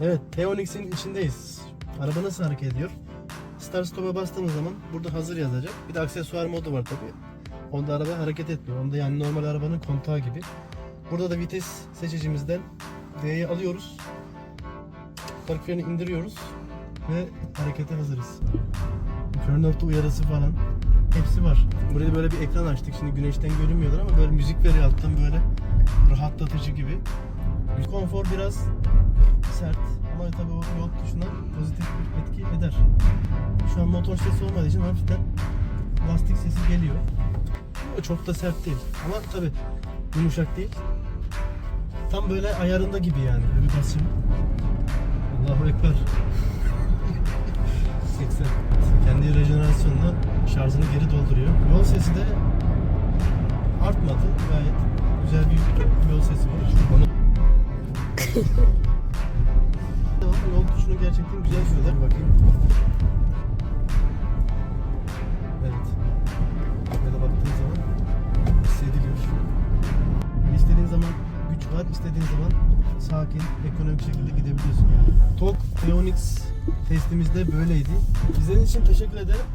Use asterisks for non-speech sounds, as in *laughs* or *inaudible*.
Evet, T-Onix'in içindeyiz. Araba nasıl hareket ediyor? Start stop'a bastığımız zaman burada hazır yazacak. Bir de aksesuar modu var tabii. Onda araba hareket etmiyor. Onda yani normal arabanın kontağı gibi. Burada da vites seçicimizden D'yi alıyoruz. Park freni indiriyoruz ve harekete hazırız. Turn off the uyarısı falan. Hepsi var. Buraya böyle bir ekran açtık. Şimdi güneşten görünmüyorlar ama böyle müzik veriyor alttan böyle rahatlatıcı gibi. Konfor biraz sert ama tabii o yol tuşuna pozitif bir etki eder. Şu an motor sesi olmadığı için hafiften lastik sesi geliyor. O çok da sert değil ama tabii yumuşak değil. Tam böyle ayarında gibi yani. Bir basayım. Allahu Ekber. *laughs* 80. Kendi rejenerasyonunda şarjını geri dolduruyor. Yol sesi de artmadı. Gayet güzel bir yol sesi var. Onu *laughs* gerçekten güzel söylüyorlar. Bakayım. Evet. Böyle baktığın zaman hissediliyor. Yani istediğin zaman güç var, istediğin zaman sakin, ekonomik şekilde gidebiliyorsun. TOG Phoenix testimizde böyleydi. İzlediğiniz için teşekkür ederim.